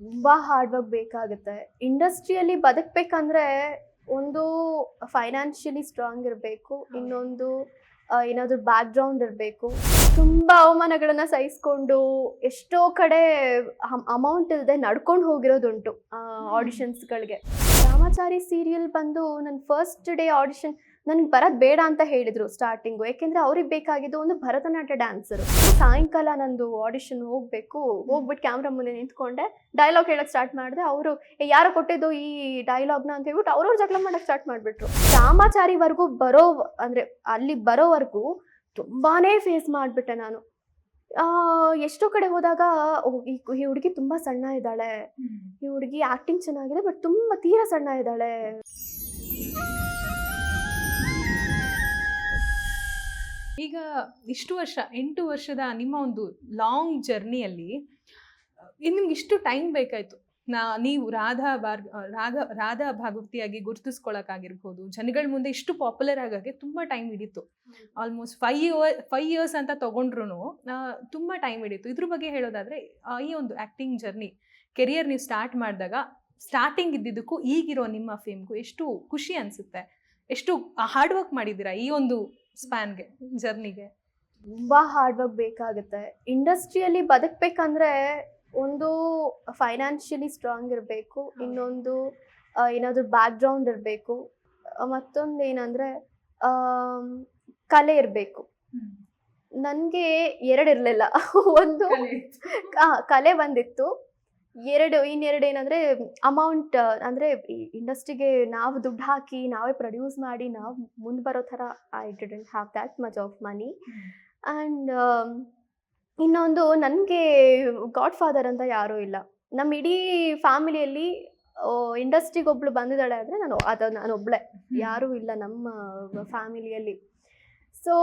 ತುಂಬಾ hard work ಬೇಕಾಗುತ್ತೆ. ಇಂಡಸ್ಟ್ರಿಯಲ್ಲಿ ಬದುಕಬೇಕಂದ್ರೆ ಒಂದು ಫೈನಾನ್ಷಿಯಲಿ ಸ್ಟ್ರಾಂಗ್ ಇರಬೇಕು ಇನ್ನೊಂದು ಏನಾದರೂ ಏನಾದ್ರು ಬ್ಯಾಕ್ ಗ್ರೌಂಡ್ ಇರಬೇಕು. ತುಂಬಾ ಅವಮಾನಗಳನ್ನ ಸಹಿಸ್ಕೊಂಡು ಎಷ್ಟೋ ಕಡೆ ಅಮೌಂಟ್ ಇಲ್ಲದೆ ನಡ್ಕೊಂಡು ಹೋಗಿರೋದುಂಟು ಆಡಿಷನ್ಸ್ಗಳಿಗೆ ರಾಮಾಚಾರಿ ಸೀರಿಯಲ್ ಬಂದು ನನ್ನ ಫಸ್ಟ್ ಡೇ ಆಡಿಷನ್ ನನ್ಗೆ ಬರೋದು ಬೇಡ ಅಂತ ಹೇಳಿದ್ರು ಸ್ಟಾರ್ಟಿಂಗು ಯಾಕೆಂದ್ರೆ ಅವ್ರಿಗೆ ಬೇಕಾಗಿದ್ದು ಒಂದು ಭರತನಾಟ್ಯ ಡ್ಯಾನ್ಸರು ಸಾಯಂಕಾಲ ನಂದು ಆಡಿಷನ್ ಹೋಗ್ಬೇಕು. ಹೋಗ್ಬಿಟ್ಟು ಕ್ಯಾಮ್ರಾ ಮುಂದೆ ನಿಂತ್ಕೊಂಡೆ. ಡೈಲಾಗ್ ಹೇಳಕ್ ಸ್ಟಾರ್ಟ್ ಮಾಡಿದೆ. ಅವರು ಯಾರು ಕೊಟ್ಟಿದ್ದು ಈ ಡೈಲಾಗ್ನ ಅಂತ ಹೇಳ್ಬಿಟ್ಟು ಅವ್ರವ್ರ ಜಗಳ ಮಾಡಕ್ ಸ್ಟಾರ್ಟ್ ಮಾಡಿಬಿಟ್ರು. ರಾಮಾಚಾರಿವರೆಗೂ ಬರೋ ಅಂದ್ರೆ ಅಲ್ಲಿ ಬರೋವರೆಗೂ ತುಂಬಾನೇ ಫೇಸ್ ಮಾಡಿಬಿಟ್ಟೆ ನಾನು. ಆ, ಎಷ್ಟೋ ಕಡೆ ಹೋದಾಗ ಈ ಈ ಹುಡುಗಿ ತುಂಬಾ ಸಣ್ಣ ಇದ್ದಾಳೆ. ಈ ಹುಡುಗಿ ಆಕ್ಟಿಂಗ್ ಚೆನ್ನಾಗಿದೆ ಬಟ್ ತುಂಬಾ ತೀರಾ ಸಣ್ಣ ಇದ್ದಾಳೆ. ಈಗ ಇಷ್ಟು ವರ್ಷ, ಎಂಟು ವರ್ಷದ ನಿಮ್ಮ ಒಂದು ಲಾಂಗ್ ಜರ್ನಿಯಲ್ಲಿ ನಿಮ್ಗೆ ಇಷ್ಟು ಟೈಮ್ ಬೇಕಾಯ್ತು. ನಾ, ನೀವು ರಾಧಾ ಬಾರ್ ರಾಧಾ ರಾಧಾ ಭಾಗವತಿಯಾಗಿ ಗುರುತಿಸ್ಕೊಳಕ್ಕಾಗಿರ್ಬೋದು ಜನಗಳ ಮುಂದೆ ಇಷ್ಟು ಪಾಪ್ಯುಲರ್ ಆಗೋಕ್ಕೆ ತುಂಬ time ಹಿಡಿತು. Almost five year five years ಅಂತ ತೊಗೊಂಡ್ರು ತುಂಬ ಟೈಮ್ ಹಿಡಿತು. ಇದ್ರ ಬಗ್ಗೆ ಹೇಳೋದಾದರೆ ಈ ಒಂದು ಆ್ಯಕ್ಟಿಂಗ್ ಜರ್ನಿ ಕೆರಿಯರ್ ನೀವು ಸ್ಟಾರ್ಟ್ ಮಾಡಿದಾಗ ಸ್ಟಾರ್ಟಿಂಗ್ ಇದ್ದಿದ್ದಕ್ಕೂ ಈಗಿರೋ ನಿಮ್ಮ ಫೇಮ್ಗೂ ಎಷ್ಟು ಖುಷಿ ಅನಿಸುತ್ತೆ. ಎಷ್ಟು ಹಾರ್ಡ್ ವರ್ಕ್ ಮಾಡಿದ್ದೀರಾ ಈ ಒಂದು ಸ್ಪ್ಯಾನ್ಗೆ ಜರ್ನಿಗೆ ತುಂಬಾ ಹಾರ್ಡ್ ವರ್ಕ್ ಬೇಕಾಗುತ್ತೆ. ಇಂಡಸ್ಟ್ರಿಯಲ್ಲಿ ಬದುಕಬೇಕಂದ್ರೆ ಒಂದು ಫೈನಾನ್ಷಿಯಲಿ ಸ್ಟ್ರಾಂಗ್ ಇರಬೇಕು ಇನ್ನೊಂದು ಏನಾದರೂ ಬ್ಯಾಕ್ಗ್ರೌಂಡ್ ಬ್ಯಾಕ್ ಗ್ರೌಂಡ್ ಇರಬೇಕು ಮತ್ತೊಂದು ಏನಂದ್ರೆ ಕಲೆ ಇರಬೇಕು. ನನಗೆ ಎರಡು ಇರಲಿಲ್ಲ. ಒಂದು ಕಲೆ ಬಂದಿತ್ತು. ಎರಡು ಇನ್ನೆರಡು ಏನಂದ್ರೆ ಅಮೌಂಟ್ ಅಂದ್ರೆ ಇಂಡಸ್ಟ್ರಿಗೆ ನಾವು ದುಡ್ಡು ಹಾಕಿ ನಾವೇ ಪ್ರೊಡ್ಯೂಸ್ ಮಾಡಿ ನಾವು ಮುಂದೆ ಬರೋ ಥರ I didn't have that much of money and ಇನ್ನೊಂದು ನನಗೆ ಗಾಡ್ ಫಾದರ್ ಅಂತ ಯಾರೂ ಇಲ್ಲ. ನಮ್ಮ ಇಡೀ ಫ್ಯಾಮಿಲಿಯಲ್ಲಿ ಇಂಡಸ್ಟ್ರಿಗೆ ಒಬ್ಳು ಬಂದಿದ್ದಾಳೆ ಅಂದರೆ ನಾನು ಅದು ನಾನು ಒಬ್ಳೆ ಯಾರೂ ಇಲ್ಲ ನಮ್ಮ ಫ್ಯಾಮಿಲಿಯಲ್ಲಿ ಸೊ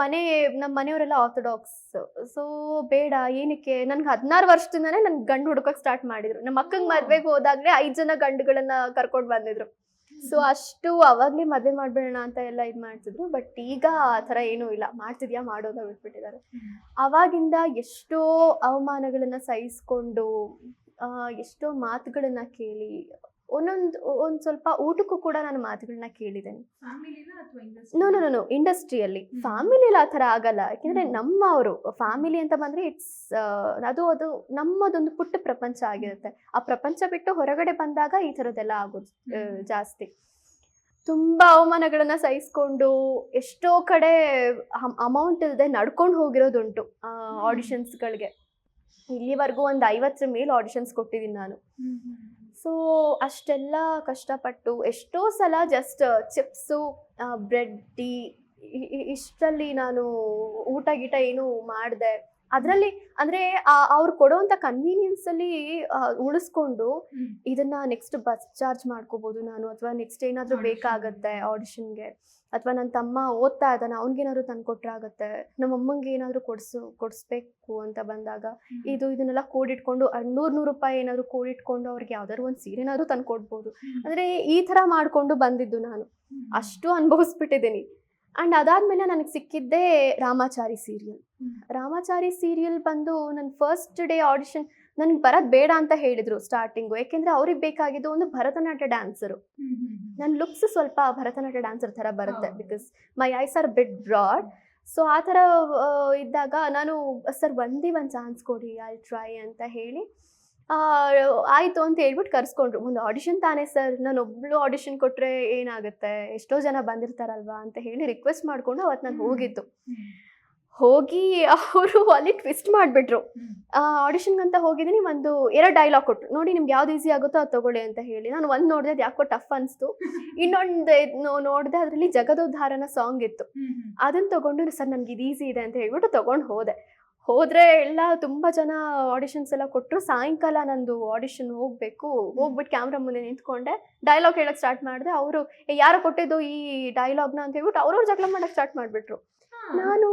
ಮನೆ ನಮ್ಮ ಮನೆಯವರೆಲ್ಲ ಆರ್ಥೋಡಾಕ್ಸ್ ಸೊ ಬೇಡ ಏನಕ್ಕೆ? ನನ್ಗೆ ಹದಿನಾರು ವರ್ಷದಿಂದನೇ ನನ್ ಗಂಡು ಹುಡುಕಕ್ಕೆ ಸ್ಟಾರ್ಟ್ ಮಾಡಿದ್ರು. ನಮ್ಮ ಅಕ್ಕಂಗೆ ಮದ್ವೆಗೆ ಹೋದಾಗಲೇ ಐದು ಜನ ಗಂಡುಗಳನ್ನ ಕರ್ಕೊಂಡು ಬಂದಿದ್ರು. ಸೊ ಅಷ್ಟು ಅವಾಗಲೇ ಮದುವೆ ಮಾಡ್ಬೇಡ ಅಂತ ಎಲ್ಲ ಇದು ಮಾಡ್ತಿದ್ರು. ಬಟ್ ಈಗ ಆ ಥರ ಏನೂ ಇಲ್ಲ. ಮಾಡ್ತಿದ್ಯಾ ಮಾಡೋದ ಬಿಟ್ಬಿಟ್ಟಿದ್ದಾರೆ ಅವಾಗಿಂದ ಎಷ್ಟೋ ಅವಮಾನಗಳನ್ನ ಸಹಿಸ್ಕೊಂಡು ಎಷ್ಟೋ ಮಾತುಗಳನ್ನ ಕೇಳಿ ಒಂದೊಂದು ಒಂದು ಸ್ವಲ್ಪ ಊಟಕ್ಕೂ ಕೂಡ ನಾನು ಮಾತುಗಳನ್ನ ಕೇಳಿದ್ದೇನೆ. ನೋ ನೋ ನೋ ಇಂಡಸ್ಟ್ರಿಯಲ್ಲಿ ಫ್ಯಾಮಿಲಿ ಫ್ಯಾಮಿಲಿಯಲ್ಲಿ ಆ ಥರ ಆಗಲ್ಲ. ಯಾಕೆಂದ್ರೆ ಹ್ಮ್. ನಮ್ಮವರು ಫ್ಯಾಮಿಲಿ ಅಂತ ಬಂದ್ರೆ ಇಟ್ಸ್ ಅದು ಅದು ನಮ್ಮದೊಂದು ಪುಟ್ಟ ಪ್ರಪಂಚ ಆಗಿರುತ್ತೆ. ಆ ಪ್ರಪಂಚ ಬಿಟ್ಟು ಹೊರಗಡೆ ಬಂದಾಗ ಈ ಥರದ್ದೆಲ್ಲ ಆಗೋದು ಜಾಸ್ತಿ. ತುಂಬಾ ಅವಮಾನಗಳನ್ನ ಸಹಿಸ್ಕೊಂಡು ಎಷ್ಟೋ ಕಡೆ ಅಮೌಂಟ್ ಇಲ್ಲದೆ ನಡ್ಕೊಂಡು ಹೋಗಿರೋದುಂಟು ಆಡಿಷನ್ಸ್ಗಳಿಗೆ ಇಲ್ಲಿವರೆಗೂ ಒಂದು ಐವತ್ತರ ಮೇಲೆ ಆಡಿಷನ್ಸ್ ಕೊಟ್ಟಿದ್ದೀನಿ ನಾನು. ಸೊ ಅಷ್ಟೆಲ್ಲ ಕಷ್ಟಪಟ್ಟು ಎಷ್ಟೋ ಸಲ ಜಸ್ಟ್ ಚಿಪ್ಸು ಬ್ರೆಡ್ ಟೀ ಇಷ್ಟರಲ್ಲಿ ನಾನು ಊಟ ಗೀಟ ಏನು ಮಾಡಿದೆ. ಅದರಲ್ಲಿ ಅಂದರೆ ಅವ್ರು ಕೊಡೋವಂಥ ಕನ್ವೀನಿಯನ್ಸಲ್ಲಿ ಉಳಿಸ್ಕೊಂಡು ಇದನ್ನ ನೆಕ್ಸ್ಟ್ ಬಸ್ ಚಾರ್ಜ್ ಮಾಡ್ಕೋಬೋದು ನಾನು ಅಥವಾ ನೆಕ್ಸ್ಟ್ ಏನಾದರೂ. ಬೇಕಾಗತ್ತೆ ಆಡಿಷನ್ಗೆ ಅಥವಾ ನನ್ನ ತಮ್ಮ ಓದ್ತಾ ಇದ್ದಾನೆ ಅವ್ನಿಗೇನಾದ್ರು ತಂದು ಕೊಟ್ರಾಗತ್ತೆ ನಮ್ಮ ಅಮ್ಮಂಗೆ ಏನಾದರೂ ಕೊಡಿಸು ಕೊಡಿಸ್ಬೇಕು ಅಂತ ಬಂದಾಗ ಇದು ಇದನ್ನೆಲ್ಲ ಕೂಡಿಟ್ಕೊಂಡು ನೂರು ನೂರು ರೂಪಾಯಿ ಏನಾದರೂ ಕೂಡಿಟ್ಕೊಂಡು ಅವ್ರಿಗೆ ಯಾವ್ದಾದ್ರು ಒಂದು ಸೀರೆನಾದ್ರೂ ತಂದು ಕೊಡ್ಬೋದು ಅಂದರೆ ಈ ಥರ ಮಾಡಿಕೊಂಡು ಬಂದಿದ್ದು ನಾನು. ಅಷ್ಟು ಅನುಭವಿಸ್ಬಿಟ್ಟಿದ್ದೀನಿ. ಆ್ಯಂಡ್ ಅದಾದಮೇಲೆ ನನಗೆ ಸಿಕ್ಕಿದ್ದೇ ರಾಮಾಚಾರಿ ಸೀರಿಯಲ್. ರಾಮಾಚಾರಿ ಸೀರಿಯಲ್ ಬಂದು ನನ್ನ ಫಸ್ಟ್ ಡೇ ಆಡಿಷನ್ ನನಗೆ ಭರತ್ ಬೇಡ ಅಂತ ಹೇಳಿದ್ರು ಸ್ಟಾರ್ಟಿಂಗು ಯಾಕೆಂದ್ರೆ ಅವ್ರಿಗೆ ಬೇಕಾಗಿದ್ದು ಒಂದು ಭರತನಾಟ್ಯ ಡ್ಯಾನ್ಸರು ನನ್ನ ಲುಕ್ಸ್ ಸ್ವಲ್ಪ ಭರತನಾಟ್ಯ ಡ್ಯಾನ್ಸರ್ ಥರ ಬರುತ್ತೆ. Because my eyes are bit broad so ಆ ಥರ ಇದ್ದಾಗ ನಾನು ಸರ್ ಒಂದೇ ಒಂದು ಚಾನ್ಸ್ ಕೊಡಿ ಐ ಟ್ರೈ ಅಂತ ಹೇಳಿ ಆಯಿತು ಅಂತ ಹೇಳ್ಬಿಟ್ಟು ಕರ್ಸ್ಕೊಂಡ್ರು. ಒಂದು ಆಡಿಷನ್ ತಾನೇ ಸರ್. ನಾನು ಒಬ್ಳು ಆಡಿಷನ್ ಕೊಟ್ಟರೆ ಏನಾಗುತ್ತೆ? ಎಷ್ಟೋ ಜನ ಬಂದಿರ್ತಾರಲ್ವಾ ಅಂತ ಹೇಳಿ ರಿಕ್ವೆಸ್ಟ್ ಮಾಡಿಕೊಂಡು ಅವತ್ತು ನಾನು. ಹೋಗಿದ್ದು. ಹೋಗಿ ಅವರು ಅಲ್ಲಿ ಟ್ವಿಸ್ಟ್ ಮಾಡಿಬಿಟ್ರು. ಆಡಿಷನ್ಗಂತ ಹೋಗಿದ್ದೀನಿ ಒಂದು ಎರಡು ಡೈಲಾಗ್ ಕೊಟ್ಟರು ನೋಡಿ ನಿಮ್ಗೆ ಯಾವ್ದು ಈಸಿ ಆಗುತ್ತೋ ಅದು ತಗೊಳ್ಳಿ ಅಂತ ಹೇಳಿ. ನಾನು ಒಂದು ನೋಡಿದೆ ಅದು ಯಾಕೋ ಟಫ್ ಅನಿಸ್ತು. ಇನ್ನೊಂದು ನೋಡಿದೆ ಅದರಲ್ಲಿ ಜಗದೋದ್ಧಾರನ ಸಾಂಗ್ ಇತ್ತು. ಅದನ್ನ ತಗೊಂಡು ಸರ್ ನನಗೆ ಇದು ಈಸಿ ಇದೆ ಅಂತ ಹೇಳ್ಬಿಟ್ಟು ತೊಗೊಂಡು ಹೋದೆ. ಹೋದ್ರೆ ಎಲ್ಲ ತುಂಬ ಜನ ಆಡಿಷನ್ಸ್ ಎಲ್ಲ ಕೊಟ್ಟರು ಸಾಯಂಕಾಲ ನಂದು ಆಡಿಷನ್ ಹೋಗಬೇಕು. ಹೋಗ್ಬಿಟ್ಟು ಕ್ಯಾಮ್ರಾ ಮುಂದೆ ನಿಂತ್ಕೊಂಡೆ. ಡೈಲಾಗ್ ಹೇಳಕ್ ಸ್ಟಾರ್ಟ್ ಮಾಡಿದೆ. ಅವರು ಯಾರು ಕೊಟ್ಟಿದ್ದು ಈ ಡೈಲಾಗ್ನ ಅಂತ ಹೇಳ್ಬಿಟ್ಟು ಅವ್ರವ್ರ ಜಗಳ ಮಾಡಕ್ ಸ್ಟಾರ್ಟ್ ಮಾಡಿಬಿಟ್ರು. ನಾನು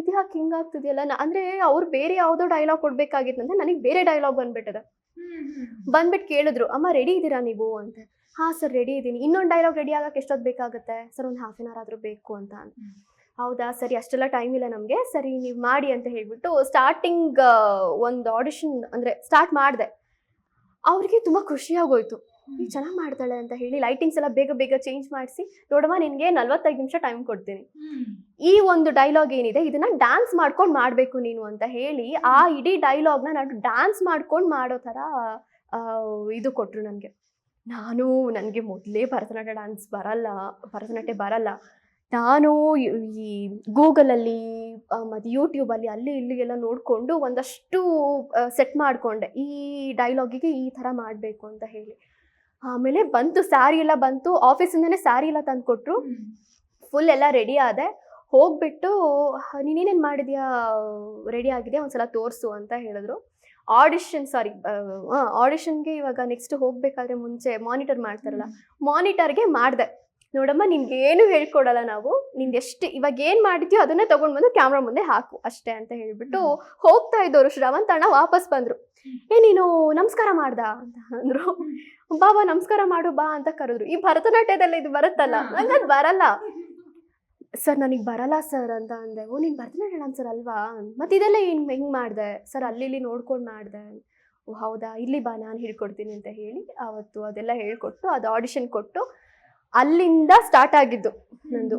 ಇದು ಯಾಕೆ ಹಿಂಗಾಗ್ತಿದೆಯಲ್ಲ ಅಂದ್ರೆ ಅವ್ರು ಬೇರೆ ಯಾವುದೋ ಡೈಲಾಗ್ ಕೊಡ್ಬೇಕಾಗಿತ್ತಂದ್ರೆ ನನಗೆ ಬೇರೆ ಡೈಲಾಗ್ ಬಂದ್ಬಿಟ್ಟದ. ಬಂದ್ಬಿಟ್ಟು ಕೇಳಿದ್ರು ಅಮ್ಮ ರೆಡಿ ಇದ್ದೀರಾ ನೀವು? ಅಂತ. ಹಾ ಸರ್ ರೆಡಿ ಇದ್ದೀನಿ ಇನ್ನೊಂದು ಡೈಲಾಗ್ ರೆಡಿ ಆಗಕ್ಕೆ ಎಷ್ಟೊತ್ತು ಬೇಕಾಗುತ್ತೆ? ಸರ್ ಒಂದು ಹಾಫ್ ಆನ್ ಅವರ್ ಆದರೂ ಬೇಕು ಅಂತ ಹೌದಾ? ಸರಿ ಅಷ್ಟೆಲ್ಲ ಟೈಮ್ ಇಲ್ಲ ನಮಗೆ. ಸರಿ ನೀವು ಮಾಡಿ ಅಂತ ಹೇಳ್ಬಿಟ್ಟು ಸ್ಟಾರ್ಟಿಂಗ್ ಒಂದು ಆಡಿಷನ್ ಅಂದರೆ ಸ್ಟಾರ್ಟ್ ಮಾಡಿದೆ. ಅವ್ರಿಗೆ ತುಂಬಾ ಖುಷಿಯಾಗೋಯ್ತು. ಚೆನ್ನಾಗಿ ಮಾಡ್ತಾಳೆ ಅಂತ ಹೇಳಿ ಲೈಟಿಂಗ್ಸ್ ಎಲ್ಲ ಬೇಗ ಬೇಗ ಚೇಂಜ್ ಮಾಡಿಸಿ ನೋಡಮ್ಮ ನಿನ್ಗೆ ನಲ್ವತ್ತೈದು ನಿಮಿಷ ಟೈಮ್ ಕೊಡ್ತೀನಿ. ಈ ಒಂದು ಡೈಲಾಗ್ ಏನಿದೆ ಇದನ್ನ ಡ್ಯಾನ್ಸ್ ಮಾಡ್ಕೊಂಡು ಮಾಡಬೇಕು ನೀನು ಅಂತ ಹೇಳಿ ಆ ಇಡೀ ಡೈಲಾಗ್ನ ನಾನು ಡ್ಯಾನ್ಸ್ ಮಾಡ್ಕೊಂಡು ಮಾಡೋ ಥರ ಇದು ಕೊಟ್ರು ನನಗೆ. ನಾನು ನನಗೆ ಮೊದಲೇ ಭರತನಾಟ್ಯ ಡ್ಯಾನ್ಸ್ ಬರಲ್ಲ ಭರತನಾಟ್ಯ ಬರಲ್ಲ. ನಾನು ಈ- ಈ ಗೂಗಲಲ್ಲಿ ಮತ್ತು ಯೂಟ್ಯೂಬಲ್ಲಿ ಅಲ್ಲಿ ಇಲ್ಲಿಗೆಲ್ಲ ನೋಡಿಕೊಂಡು ಒಂದಷ್ಟು ಸೆಟ್ ಮಾಡಿಕೊಂಡೆ. ಈ ಡೈಲಾಗಿಗೆ ಈ ಥರ ಮಾಡಬೇಕು ಅಂತ ಹೇಳಿ. ಆಮೇಲೆ ಬಂತು ಸ್ಯಾರಿ ಎಲ್ಲ ಬಂತು ಆಫೀಸಿಂದನೇ ಸ್ಯಾರಿ ಎಲ್ಲ ತಂದು ಕೊಟ್ಟರು ಫುಲ್ ಎಲ್ಲ ರೆಡಿ ಆದೆ. ಹೋಗ್ಬಿಟ್ಟು ನೀನೇನೇನು ಮಾಡಿದ್ಯಾ? ರೆಡಿ ಆಗಿದೆ ಒಂದ್ಸಲ ತೋರಿಸು ಅಂತ ಹೇಳಿದ್ರು. ಆಡಿಷನ್ ಸಾರಿ ಆಡಿಷನ್ಗೆ ಇವಾಗ ನೆಕ್ಸ್ಟ್ ಹೋಗ್ಬೇಕಾದ್ರೆ ಮುಂಚೆ ಮಾನಿಟರ್ ಮಾಡ್ತಾರಲ್ಲ ಮಾನಿಟರ್ಗೆ ಮಾಡಿದೆ. ನೋಡಮ್ಮ ನಿನ್ಗೆ ಏನು ಹೇಳ್ಕೊಡಲ್ಲ ನಾವು? ನಿಂದು ಎಷ್ಟು ಇವಾಗ ಏನು ಮಾಡಿದ್ಯೋ ಅದನ್ನೇ ತಗೊಂಡ್ ಬಂದು ಕ್ಯಾಮ್ರಾ ಮುಂದೆ ಹಾಕು ಅಷ್ಟೇ ಅಂತ ಹೇಳ್ಬಿಟ್ಟು ಹೋಗ್ತಾ ಇದ್ದವರು ಶ್ರಾವಂತ ಅಣ್ಣ ವಾಪಸ್ ಬಂದ್ರು. ಏ ನೀನು ನಮಸ್ಕಾರ ಮಾಡ್ದ? ಅಂತ ಅಂದ್ರು. ಬಾ ಬಾ ನಮಸ್ಕಾರ ಮಾಡು ಬಾ ಅಂತ ಕರೆದ್ರು. ಈ ಭರತನಾಟ್ಯದಲ್ಲಿ ಇದು ಬರುತ್ತಲ್ಲ? ನಂಗೆ ಅದು ಬರಲ್ಲ. ಸರ್ ನನಗೆ ಬರಲ್ಲ ಸರ್ ಅಂತ ಅಂದೆ. ಓ ನೀನು ಭರತನಾಟ್ಯ ಸರ್ ಅಲ್ವಾ? ಮತ್ತೆ ಇದೆಲ್ಲ ಏನು ಹೆಂಗ್ ಮಾಡಿದೆ? ಸರ್ ಅಲ್ಲಿ ಇಲ್ಲಿ ನೋಡ್ಕೊಂಡು ಮಾಡಿದೆ. ಓ ಹೌದಾ? ಇಲ್ಲಿ ಬಾ ನಾನು ಹೇಳ್ಕೊಡ್ತೀನಿ ಅಂತ ಹೇಳಿ ಆವತ್ತು ಅದೆಲ್ಲ ಹೇಳ್ಕೊಟ್ಟು ಅದು ಆಡಿಷನ್ ಕೊಟ್ಟು ಅಲ್ಲಿಂದ ಸ್ಟಾರ್ಟ್ ಆಗಿದ್ದು ನಂದು.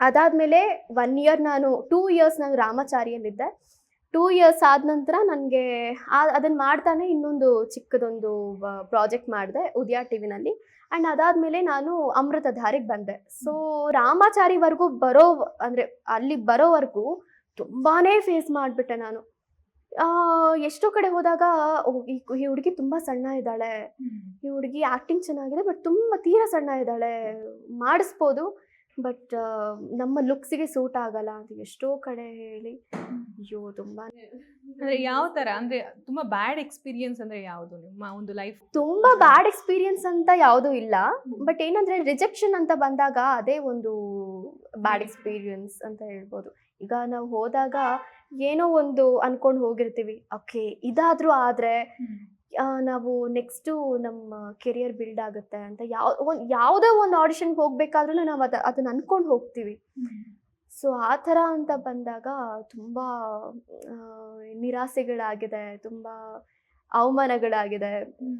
ಅದಾದಮೇಲೆ ಒನ್ ಇಯರ್ ನಾನು ಟೂ ಇಯರ್ಸ್ ನಾನು ರಾಮಚಾರಿಯಲ್ಲಿದ್ದೆ. ಟೂ ಇಯರ್ಸ್ ಆದ ನಂತರ ನನಗೆ ಅದನ್ನು ಮಾಡ್ತಾನೆ ಇನ್ನೊಂದು ಚಿಕ್ಕದೊಂದು ಪ್ರಾಜೆಕ್ಟ್ ಮಾಡಿದೆ ಉದಯ ಟಿ ವಿನಲ್ಲಿ ಆ್ಯಂಡ್ ಅದಾದಮೇಲೆ ನಾನು ಅಮೃತಧಾರಿಗೆ ಬಂದೆ. ಸೊ ರಾಮಾಚಾರಿವರೆಗೂ ಬರೋ ಅಂದರೆ ಅಲ್ಲಿ ಬರೋವರೆಗೂ ತುಂಬಾ ಫೇಸ್ ಮಾಡಿಬಿಟ್ಟೆ ನಾನು. ಎಷ್ಟೋ ಕಡೆ ಹೋದಾಗ ಈ ಹುಡುಗಿ ತುಂಬ ಸಣ್ಣ ಇದ್ದಾಳೆ. ಈ ಹುಡುಗಿ ಆಕ್ಟಿಂಗ್ ಚೆನ್ನಾಗಿದೆ ಬಟ್ ತುಂಬ ತೀರಾ ಸಣ್ಣ ಇದ್ದಾಳೆ. ಮಾಡಿಸ್ಬೋದು ಬಟ್ ನಮ್ಮ ಲುಕ್ಸಿಗೆ ಸೂಟ್ ಆಗಲ್ಲ ಅಂತ ಎಷ್ಟೋ ಕಡೆ ಹೇಳಿ. ಅಯ್ಯೋ ತುಂಬಾ. ಅಂದ್ರೆ ಯಾವ ತರ? ಅಂದ್ರೆ ತುಂಬಾ ಬ್ಯಾಡ್ ಎಕ್ಸ್ಪೀರಿಯನ್ಸ್ ಅಂದ್ರೆ ಯಾವುದು ನಿಮ್ಮ ಒಂದು ಲೈಫ್ ತುಂಬಾ ಬ್ಯಾಡ್ ಎಕ್ಸ್ಪೀರಿಯನ್ಸ್ ಅಂತ ಯಾವುದು ಇಲ್ಲ. ಬಟ್ ಏನಂದ್ರೆ ರಿಜೆಕ್ಷನ್ ಅಂತ ಬಂದಾಗ ಅದೇ ಒಂದು ಬ್ಯಾಡ್ ಎಕ್ಸ್ಪೀರಿಯನ್ಸ್ ಅಂತ ಹೇಳ್ಬೋದು. ಈಗ ನಾವು ಹೋದಾಗ ಏನೋ ಒಂದು ಅನ್ಕೊಂಡು ಹೋಗಿರ್ತೀವಿ. ಓಕೆ ಇದಾದ್ರೂ ಆದ್ರೆ ನಾವು ನೆಕ್ಸ್ಟು ನಮ್ಮ ಕೆರಿಯರ್ ಬಿಲ್ಡ್ ಆಗುತ್ತೆ ಅಂತ ಯಾವ ಒಂದು ಯಾವುದೇ ಒಂದು ಆಡಿಷನ್ಗೆ ಹೋಗ್ಬೇಕಾದ್ರೂ ನಾವು ಅದ ಅದನ್ನ ಅನ್ಕೊಂಡು ಹೋಗ್ತೀವಿ. ಸೊ ಆ ಥರ ಅಂತ ಬಂದಾಗ ತುಂಬ ನಿರಾಸೆಗಳಾಗಿದೆ ತುಂಬ ಅವಮಾನಗಳಾಗಿದೆ.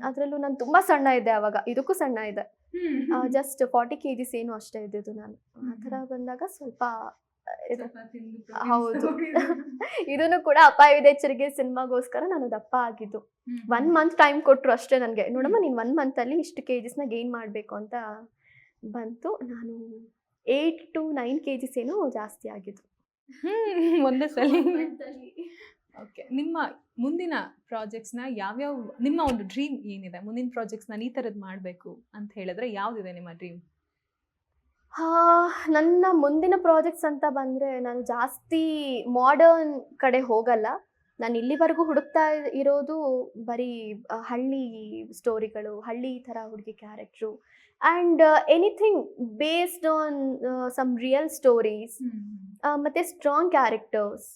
ಅದರಲ್ಲೂ ನಾನು ತುಂಬ ಸಣ್ಣ ಇದ್ದೆ ಅವಾಗ ಇದಕ್ಕೂ ಸಣ್ಣ ಇದೆ ಜಸ್ಟ್ ಫಾರ್ಟಿ ಕೆ ಜಿಸ್ ಏನು ಅಷ್ಟೇ ಇದ್ದಿದ್ದು ನಾನು. ಆ ಥರ ಬಂದಾಗ ಸ್ವಲ್ಪ ಹೌದು. ಇದನ್ನು ಕೂಡ ಅಪಾಯವಿದೆ ಎಚ್ಚರಿಕೆ ಸಿನಿಮಾಗೋಸ್ಕರ ನಾನು ದಪ್ಪ ಆಗಿದ್ದು. ಒನ್ ಮಂತ್ ಟೈಮ್ ಕೊಟ್ಟರು ಅಷ್ಟೇ ನನಗೆ. ನೋಡಮ್ಮ ನೀನು ಒನ್ ಅಲ್ಲಿ ಇಷ್ಟು ಕೆ ಜಿಸ್ನ ಗೇನ್ ಮಾಡಬೇಕು ಅಂತ ಬಂತು. ನಾನು eight to nine K Gs ಏನೋ ಜಾಸ್ತಿ ಆಗಿದ್ದು. ಒಂದೇ ಸಲ. ಓಕೆ ನಿಮ್ಮ ಮುಂದಿನ ಪ್ರಾಜೆಕ್ಟ್ಸ್ನ ಯಾವ್ಯಾವ ನಿಮ್ಮ ಒಂದು ಡ್ರೀಮ್ ಏನಿದೆ? ಮುಂದಿನ ಪ್ರಾಜೆಕ್ಟ್ಸ್ ನಾನು ಈ ಥರದ್ದು ಮಾಡಬೇಕು ಅಂತ ಹೇಳಿದ್ರೆ ಯಾವುದಿದೆ ನಿಮ್ಮ ಡ್ರೀಮ್ ನನ್ನ ಮುಂದಿನ ಪ್ರಾಜೆಕ್ಟ್ಸ್ ಅಂತ ಬಂದರೆ ನಾನು ಜಾಸ್ತಿ ಮಾಡರ್ನ್ ಕಡೆ ಹೋಗಲ್ಲ. ನಾನು ಇಲ್ಲಿವರೆಗೂ ಹುಡುಕ್ತಾ ಇರೋದು ಬರೀ ಹಳ್ಳಿ ಸ್ಟೋರಿಗಳು ಹಳ್ಳಿ ಥರ ಹುಡುಗಿ character and anything based on some real stories ಮತ್ತು ಸ್ಟ್ರಾಂಗ್ ಕ್ಯಾರೆಕ್ಟರ್ಸ್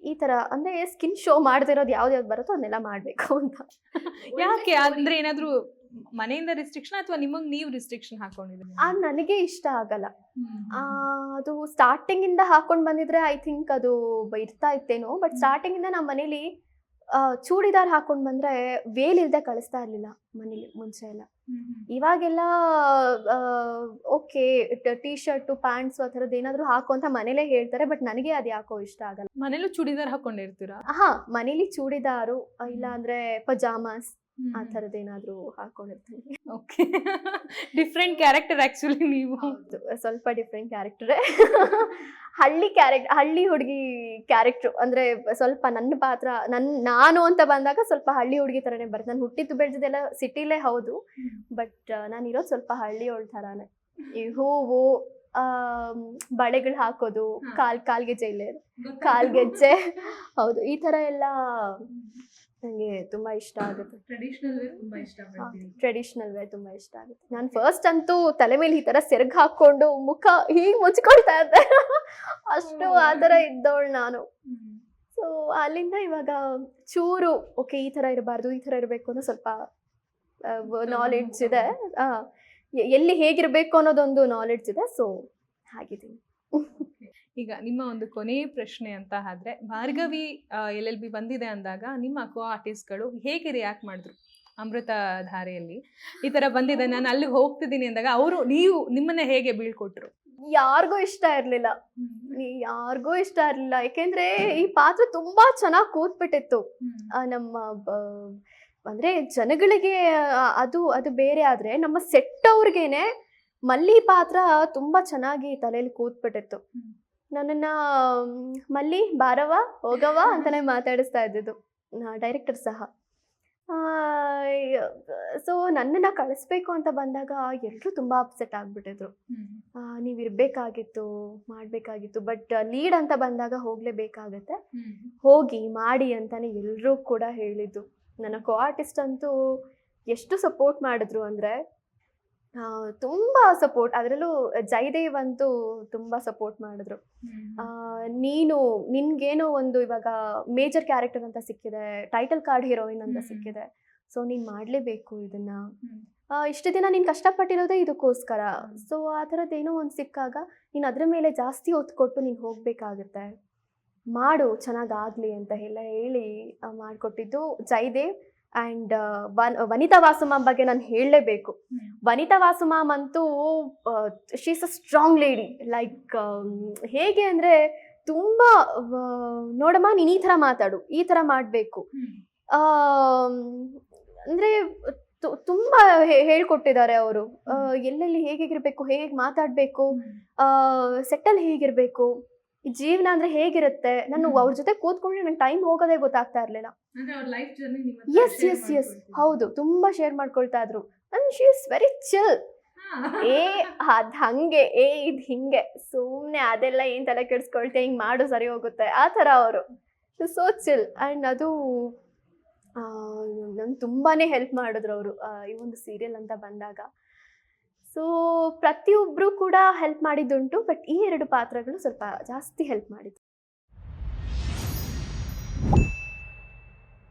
ಈ ಥರ ಅಂದರೆ ಸ್ಕಿನ್ ಶೋ ಮಾಡ್ದಿರೋದು ಯಾವ್ದು ಯಾವ್ದು ಬರುತ್ತೋ ಅದನ್ನೆಲ್ಲ ಮಾಡಬೇಕು ಅಂತ. ಯಾಕೆ? ಅಂದ್ರೆ ಏನಾದ್ರು ಮನೆಯಿಂದ ರಿಸ್ಟ್ರಿಕ್ಷನ್ ಅಥವಾ ನಿಮಗೆ ನೀವು ರಿಸ್ಟ್ರಿಕ್ಷನ್ ಹಾಕೊಂಡಿದ್ದೀರಿ? ಆ ನನಗೆ ಇಷ್ಟ ಆಗಲ್ಲ. ಆ, ಅದು ಸ್ಟಾರ್ಟಿಂಗ್ ಇಂದ ಹಾಕೊಂಡ್ ಬಂದಿದ್ರೆ ಐ ಥಿಂಕ್ ಅದು ಬ- ಇರ್ತಾ ಇತ್ತೇನೋ ಬಟ್ ಸ್ಟಾರ್ಟಿಂಗ್ ಇಂದ ನಮ್ಮ ಮನೇಲಿ ಆ, ಚೂಡಿದಾರ್ ಹಾಕೊಂಡ್ ಬಂದ್ರೆ ವೇಲ್ ಇಲ್ದೆ ಕಳಿಸ್ತಾ ಇರ್ಲಿಲ್ಲ ಮನೇಲಿ ಮುಂಚೆ ಎಲ್ಲ. ಇವಾಗೆಲ್ಲ ಓಕೆ ಟೀ ಶರ್ಟು ಪ್ಯಾಂಟ್ಸ್ ಆ ಥರದ್ದು ಏನಾದ್ರು ಹಾಕು ಅಂತ ಮನೇಲೇ ಹೇಳ್ತಾರೆ ಬಟ್ ನನಗೆ ಅದು ಯಾಕೋ ಇಷ್ಟ ಆಗಲ್ಲ. ಮನೇಲೂ ಚೂಡಿದಾರ್ ಹಾಕೊಂಡಿರ್ತೀರಾ? ಹಾ ಮನೇಲಿ ಚೂಡಿದಾರು ಇಲ್ಲ ಅಂದ್ರೆ ಪಜಾಮಾಸ್ ಆ ತರದ ಏನಾದ್ರು ಹಾಕೊಂಡಿರ್ತೀನಿ. ಓಕೆ ಡಿಫ್ರೆಂಟ್ ಕ್ಯಾರೆಕ್ಟರ್ ಆಕ್ಚುಲಿ ನೀವು. ಸ್ವಲ್ಪ ಡಿಫ್ರೆಂಟ್ ಕ್ಯಾರೆಕ್ಟರೇ ಹಳ್ಳಿ ಕ್ಯಾರೆಕ್ಟ್ ಹಳ್ಳಿ ಹುಡುಗಿ ಕ್ಯಾರೆಕ್ಟರ್ ಅಂದ್ರೆ ಸ್ವಲ್ಪ ನನ್ನ ಪಾತ್ರ ನನ್ ನಾನು ಅಂತ ಬಂದಾಗ ಸ್ವಲ್ಪ ಹಳ್ಳಿ ಹುಡುಗಿ ತರನೇ ಬರುತ್ತೆ. ನಾನು ಹುಟ್ಟಿದ್ದು ಬೆಳೆದಿದ್ದೆಲ್ಲ ಸಿಟಿಲೇ ಹೌದು. ಬಟ್ ನಾನು ಇರೋದು ಸ್ವಲ್ಪ ಹಳ್ಳಿಯವಳ ಥರಾನೇ. ಈ ಹೂವು ಆ ಬಳೆಗಳು ಹಾಕೋದು ಕಾಲ್ ಕಾಲ್ಗೆಜ್ಜೆ ಇಲ್ಲೇ ಕಾಲ್ಗೆಜ್ಜೆ ಹೌದು ಈ ತರ ಎಲ್ಲ ನನಗೆ ತುಂಬಾ ಇಷ್ಟ ಆಗುತ್ತೆ. ಟ್ರೆಡಿಷನಲ್ ವೇರ್ ತುಂಬಾ ಇಷ್ಟ ಟ್ರೆಡಿಷನಲ್ ವೇ ತುಂಬಾ ಇಷ್ಟ ಆಗುತ್ತೆ. ನಾನು ಫಸ್ಟ್ ಅಂತೂ ತಲೆ ಮೇಲೆ ಈ ತರ ಸೆರ್ಗ್ ಹಾಕೊಂಡು ಮುಖ ಹೀಗೆ ಮುಚ್ಕೊಳ್ತಾ ಇದ್ದೆ. ಅಷ್ಟು ಆ ಥರ ಇದ್ದವಳು ನಾನು. ಸೊ ಅಲ್ಲಿಂದ ಇವಾಗ ಚೂರು ಓಕೆ ಈ ಥರ ಇರಬಾರ್ದು ಈ ಥರ ಇರಬೇಕು ಅನ್ನೋ ಸ್ವಲ್ಪ ನಾಲೆಡ್ಜ್ ಇದೆ. ಎಲ್ಲಿ ಹೇಗಿರಬೇಕು ಅನ್ನೋದೊಂದು ನಾಲೆಡ್ಜ್ ಇದೆ. ಸೊ ಹಾಗಿದ್ದೀನಿ. ಈಗ ನಿಮ್ಮ ಒಂದು ಕೊನೆ ಪ್ರಶ್ನೆ ಅಂತ ಆದ್ರೆ ಭಾರ್ಗವಿ ಎಲ್ ಎಲ್ ಬಿ ಬಂದಿದೆ ಅಂದಾಗ ನಿಮ್ಮ ಕೋ ಆರ್ಟಿಸ್ಟ್ಗಳು ಹೇಗೆ ರಿಯಾಕ್ಟ್ ಮಾಡಿದ್ರು ಅಮೃತ ಧಾರೆಯಲ್ಲಿ? ಈ ತರ ಬಂದಿದೆ ನಾನು ಅಲ್ಲಿ ಹೋಗ್ತಿದ್ದೀನಿ ಅಂದಾಗ ಅವರು ನೀವು ನಿಮ್ಮನ್ನ ಹೇಗೆ ಬೀಳ್ಕೊಟ್ರು? ಯಾರಿಗೂ ಇಷ್ಟ ಇರ್ಲಿಲ್ಲ. ಯಾರಿಗೂ ಇಷ್ಟ ಇರ್ಲಿಲ್ಲ. ಯಾಕೆಂದ್ರೆ ಈ ಪಾತ್ರ ತುಂಬಾ ಚೆನ್ನಾಗಿ ಕೂತ್ಬಿಟ್ಟಿತ್ತು. ನಮ್ಮ ಅಂದ್ರೆ ಜನಗಳಿಗೆ ಅದು ಅದು ಬೇರೆ ಆದ್ರೆ ನಮ್ಮ ಸೆಟ್ ಅವ್ರಿಗೇನೆ ಮಲ್ಲಿ ಪಾತ್ರ ತುಂಬಾ ಚೆನ್ನಾಗಿ ತಲೆಯಲ್ಲಿ ಕೂತ್ಬಿಟ್ಟಿತ್ತು. ನನ್ನನ್ನ ಮಲ್ಲಿ ಬಾರವ ಹೋಗವ ಅಂತಾನೆ ಮಾತಾಡಿಸ್ತಾ ಇದ್ದಿದ್ದು. ಡೈರೆಕ್ಟರ್ ಸಹ. ಸೊ ನನ್ನನ್ನು ಕಳಿಸ್ಬೇಕು ಅಂತ ಬಂದಾಗ ಎಲ್ಲರೂ ತುಂಬ ಅಪ್ಸೆಟ್ ಆಗಿಬಿಟ್ಟಿದ್ರು. ನೀವು ಇರಬೇಕಾಗಿತ್ತು ಮಾಡಬೇಕಾಗಿತ್ತು ಬಟ್ ಲೀಡ್ ಅಂತ ಬಂದಾಗ ಹೋಗಲೇಬೇಕಾಗತ್ತೆ. ಹೋಗಿ ಮಾಡಿ ಅಂತಾನೆ ಎಲ್ಲರೂ ಕೂಡ ಹೇಳಿದ್ದು. ನನ್ನ ಕೋ ಆರ್ಟಿಸ್ಟ್ ಅಂತೂ ಎಷ್ಟು ಸಪೋರ್ಟ್ ಮಾಡಿದ್ರು ಅಂದರೆ ತುಂಬ ಸಪೋರ್ಟ್ ಅದರಲ್ಲೂ ಜಯದೇವ್ ಅಂತೂ ತುಂಬ ಸಪೋರ್ಟ್ ಮಾಡಿದ್ರು. ನೀನು ನಿನ್ಗೇನೋ ಒಂದು ಇವಾಗ ಮೇಜರ್ ಕ್ಯಾರೆಕ್ಟರ್ ಅಂತ ಸಿಕ್ಕಿದೆ ಟೈಟಲ್ ಕಾರ್ಡ್ ಹೀರೋಯಿನ್ ಅಂತ ಸಿಕ್ಕಿದೆ. ಸೊ ನೀನು ಮಾಡಲೇಬೇಕು ಇದನ್ನ. ಇಷ್ಟು ದಿನ ನೀನು ಕಷ್ಟಪಟ್ಟಿರೋದೇ ಇದಕ್ಕೋಸ್ಕರ. ಸೊ ಆ ಥರದ್ದೇನೋ ಏನೋ ಒಂದು ಸಿಕ್ಕಾಗ ನೀನು ಅದ್ರ ಮೇಲೆ ಜಾಸ್ತಿ ಒತ್ತು ಕೊಟ್ಟು ನೀನು ಹೋಗಬೇಕಾಗುತ್ತೆ. ಮಾಡು ಚೆನ್ನಾಗಾಗಲಿ ಅಂತ ಎಲ್ಲ ಹೇಳಿ ಮಾಡಿಕೊಟ್ಟಿದ್ದು ಜಯದೇವ್. ಆ್ಯಂಡ್ ವನ್ ವನಿತಾ ವಾಸುಮಾಮ್ ಬಗ್ಗೆ ನಾನು ಹೇಳಲೇಬೇಕು. ವನಿತಾ ವಾಸುಮಾಮ್ ಅಂತೂ she's a strong lady like ಹೇಗೆ ಅಂದರೆ ತುಂಬ ನೋಡಮ್ಮ ನೀನು ಈ ಥರ ಮಾತಾಡು ಈ ಥರ ಮಾಡಬೇಕು. ಅಂದರೆ ತುಂಬ ಹೇಳ್ಕೊಟ್ಟಿದ್ದಾರೆ ಅವರು. ಎಲ್ಲೆಲ್ಲಿ ಹೇಗಿರಬೇಕು ಹೇಗೆ ಮಾತಾಡಬೇಕು ಸೆಟ್ಟಲ್ ಹೇಗಿರಬೇಕು. ಈ ಜೀವನ ಅಂದ್ರೆ ಹೇಗಿರುತ್ತೆ? ನಾನು. ಅವ್ರ ಜೊತೆ ಕೂತ್ಕೊಂಡ್ರೆ ನಂಗೆ ಟೈಮ್ ಹೋಗೋದೇ ಗೊತ್ತಾಗ್ತಾ ಇರಲಿಲ್ಲ. ಎಸ್ ಎಸ್ ಎಸ್ ಹೌದು ತುಂಬಾ ಶೇರ್ ಮಾಡ್ಕೊಳ್ತಾ ಇದ್ರು. And she is very chill ಏ ಅದ್ ಹಂಗೆ ಏ ಇದ್ ಹಿಂಗೆ. ಸುಮ್ನೆ ಅದೆಲ್ಲ ಏನ್ ತಲೆ ಕೆಡ್ಸ್ಕೊಳ್ತೆ ಹಿಂಗ್ ಮಾಡು ಸರಿ ಹೋಗುತ್ತೆ. ಆ ತರ ಅವರು. ಸೋ ಚಿಲ್ ಅಂಡ್ ಅದು ನಂಗೆ ತುಂಬಾನೇ ಹೆಲ್ಪ್ ಮಾಡಿದ್ರು ಅವರು ಈ ಒಂದು ಸೀರಿಯಲ್ ಅಂತ ಬಂದಾಗ. ಸೊ ಪ್ರತಿಯೊಬ್ಬರು ಕೂಡ ಹೆಲ್ಪ್ ಮಾಡಿದ್ದುಂಟು ಬಟ್ ಈ ಎರಡು ಪಾತ್ರಗಳು ಸ್ವಲ್ಪ ಜಾಸ್ತಿ ಹೆಲ್ಪ್ ಮಾಡಿದ್ರು